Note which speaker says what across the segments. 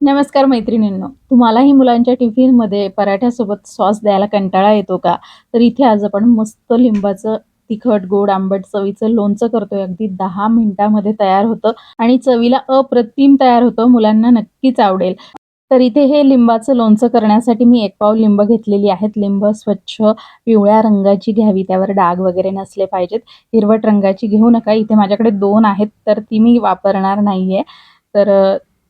Speaker 1: नमस्कार मैत्रिणींनो. तुम्हालाही मुलांच्या टिफिनमध्ये पराठ्यासोबत सॉस द्यायला कंटाळा येतो का? तर इथे आज आपण मस्त लिंबाचं तिखट गोड आंबट चवीचं लोणचं करतोय. अगदी दहा मिनिटामध्ये तयार होतं आणि चवीला अप्रतिम तयार होतं. मुलांना नक्कीच आवडेल. तर इथे हे लिंबाचं लोणचं करण्यासाठी मी एक पाव लिंब घेतलेली आहेत. लिंब स्वच्छ पिवळ्या रंगाची घ्यावी. त्यावर डाग वगैरे नसले पाहिजेत. हिरवट रंगाची घेऊ नका. इथे माझ्याकडे दोन आहेत तर ती मी वापरणार नाहीये. तर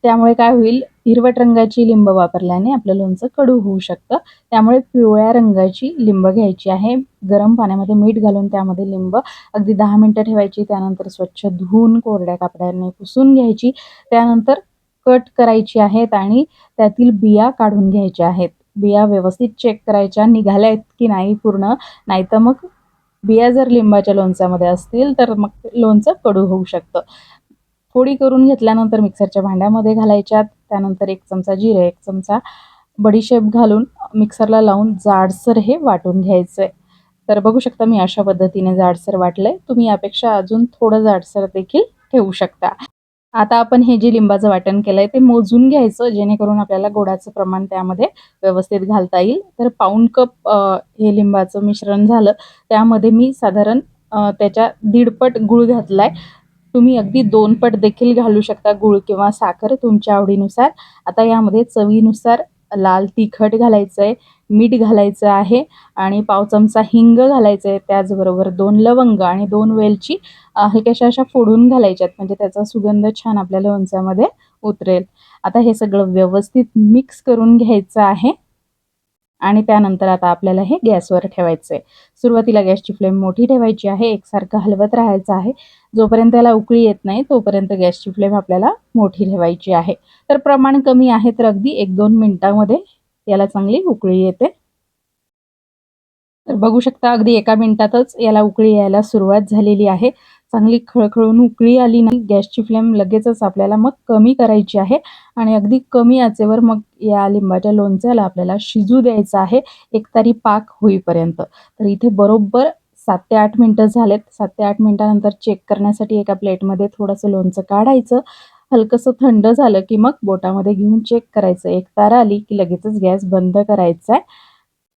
Speaker 1: त्यामुळे काय होईल? हिरवट रंगाची लिंब वापरल्याने आपलं लोणचं कडू होऊ शकतं. त्यामुळे पिवळ्या रंगाची लिंब घ्यायची आहे. गरम पाण्यामध्ये मीठ घालून त्यामध्ये लिंब अगदी दहा मिनटं ठेवायची. त्यानंतर स्वच्छ धुवून कोरड्या कापड्याने पुसून घ्यायची. त्यानंतर कट करायची आहेत आणि त्यातील बिया काढून घ्यायच्या आहेत. बिया व्यवस्थित चेक करायच्या. निघाल्या आहेत की नाही पूर्ण. नाही तर मग बिया जर लिंबाच्या लोणच्यामध्ये असतील तर मग लोणचं कडू होऊ शकतं. फोडी करून घेतल्यानंतर मिक्सरच्या भांड्यामध्ये घालायच्यात. त्यानंतर एक चमचा जिरे एक चमचा बडीशेप घालून मिक्सरला लावून जाडसर हे वाटून घ्यायचं आहे तर बघू शकता मी अशा पद्धतीने जाडसर वाटलंय. तुम्ही यापेक्षा अजून थोडं जाडसर देखील ठेवू शकता. आता आपण हे जे लिंबाचं वाटण केलंय ते मोजून घ्यायचं जेणेकरून आपल्याला गोडाचं प्रमाण त्यामध्ये व्यवस्थित घालता येईल. तर पाऊण कप हे लिंबाचं मिश्रण झालं. त्यामध्ये मी साधारण त्याच्या दीडपट गूळ घातलाय. तुम्ही अगदी दोन पट देखील घालू शकता गूळ किंवा साखर तुमच्या आवडीनुसार. आता यामध्ये चवीनुसार लाल तिखट घालायचं आहे मीठ घालायचं आहे आणि पाव चमचा हिंग घालायचं आहे त्याचबरोबर दोन लवंग आणि दोन वेलची हलक्याशा अशा फोडून घालायच्यात. म्हणजे त्याचा सुगंध छान आपल्या लोणच्यामध्ये उतरेल. आता हे सगळं व्यवस्थित मिक्स करून घ्यायचं आहे. आणि त्यानंतर आता आपल्याला हे गॅसवर ठेवायचं आहे सुरुवातीला गॅसची फ्लेम मोठी ठेवायची आहे एकसारखं हलवत राहायचं आहे. जोपर्यंत याला उकळी येत नाही तोपर्यंत गॅसची फ्लेम आपल्याला मोठी ठेवायची आहे. तर प्रमाण कमी आहे तर अगदी एक दोन मिनटामध्ये याला चांगली उकळी येते. तर बघू शकता अगदी एका मिनिटातच याला उकळी यायला सुरुवात झालेली आहे. चांगली खळखळून उकळी आली नाही. गॅसची फ्लेम लगेचच आपल्याला मग कमी करायची आहे आणि अगदी कमी आचेवर मग या लिंबाच्या लोणच्याला आपल्याला शिजू द्यायचं आहे. एकतारी पाक होईपर्यंत. तर इथे बरोबर सात ते आठ मिनटं झालेत. सात ते आठ मिनटानंतर चेक करण्यासाठी एका प्लेटमध्ये थोडंसं लोणचं काढायचं. हलकंसं थंड झालं की मग बोटामध्ये घेऊन चेक करायचं. एक तारा आली की लगेचच गॅस बंद करायचा आहे.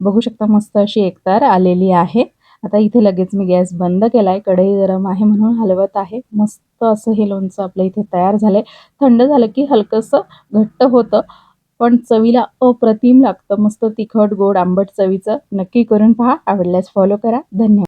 Speaker 1: बघू शकता मस्त अशी एकतार आलेली आहे. आता इथे लगेच मी गॅस बंद केला आहे कढई गरम आहे म्हणून हलवत आहे. मस्त असं हे लोणचं आपलं इथे तयार झालं आहे थंड झालं की हलकंसं घट्ट होतं पण चवीला अप्रतिम लागतं. मस्त तिखट गोड आंबट चवीचं. नक्की करून पहा. आवडल्यास फॉलो करा. धन्यवाद.